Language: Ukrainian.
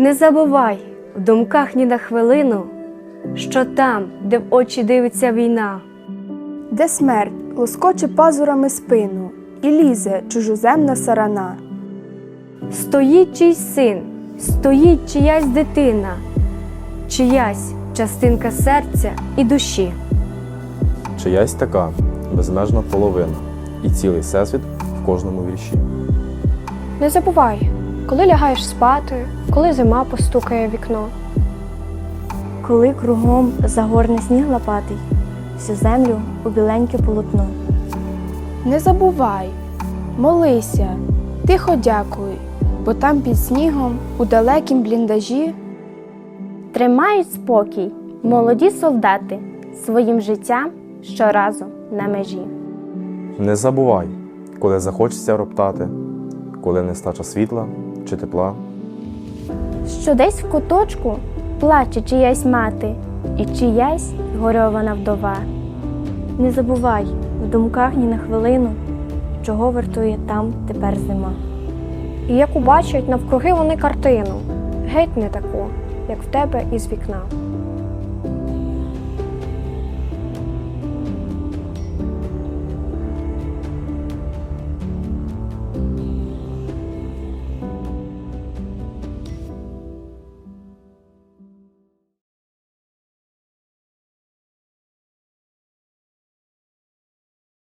Не забувай в думках ні на хвилину, що там, де в очі дивиться війна. де смерть лоскоче пазурами спину і лізе чужоземна сарана. Стоїть чийсь син, стоїть чиясь дитина, чиясь частинка серця і душі. Чиясь така безмежна половина і цілий всесвіт в кожному вірші. Не забувай, коли лягаєш спати, коли зима постукає в вікно. коли кругом загорне сніг лопатий, всю землю у біленьке полотно. Не забувай, молися, тихо дякуй, бо там під снігом у далекім бліндажі Тримають спокій молоді солдати своїм життям щоразу на межі. Не забувай, коли захочеться роптати, коли нестача світла чи тепла. Що десь в куточку плаче чиясь мати і чиясь горьована вдова. Не забувай в думках ні на хвилину, чого вартує там тепер зима. І як убачать навкруги вони картину, геть не таку, як в тебе із вікна.